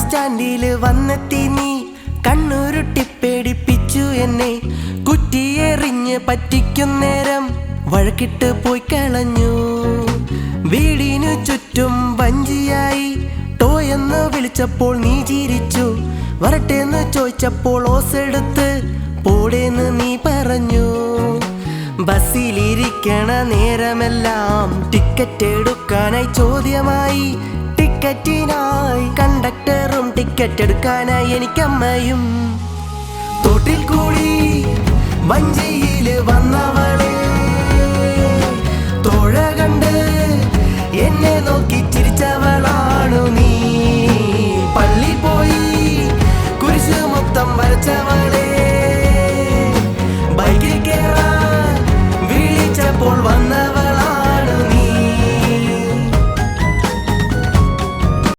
സ്റ്റാൻഡിൽ വന്നെത്തി നീ. കണ്ണുരുട്ടി പേടിപ്പിച്ചു എന്നെ. കുറ്റിയെറിഞ്ഞ് പറ്റിക്കുന്നേരം വഴക്കിട്ട് പോയി കളഞ്ഞു. വീടിനു ചുറ്റും വഞ്ചിയായി. ടോ എന്ന് വിളിച്ചപ്പോൾ നീ ചിരിച്ചു. വരട്ടെന്ന് ചോദിച്ചപ്പോൾ ഓസെടുത്ത് പോടേന്ന് നീ പറഞ്ഞു. ബസ്സിലിരിക്കണ നേരമെല്ലാം ടിക്കറ്റ് എടുക്കാനായി ചോദ്യമായി. ടിക്കറ്റിനായി കണ്ടക്ടറും ടിക്കറ്റ് എടുക്കാനായി എനിക്കമ്മയും തോട്ടിൽ കൂടി വഞ്ചിയിൽ വന്നവളെ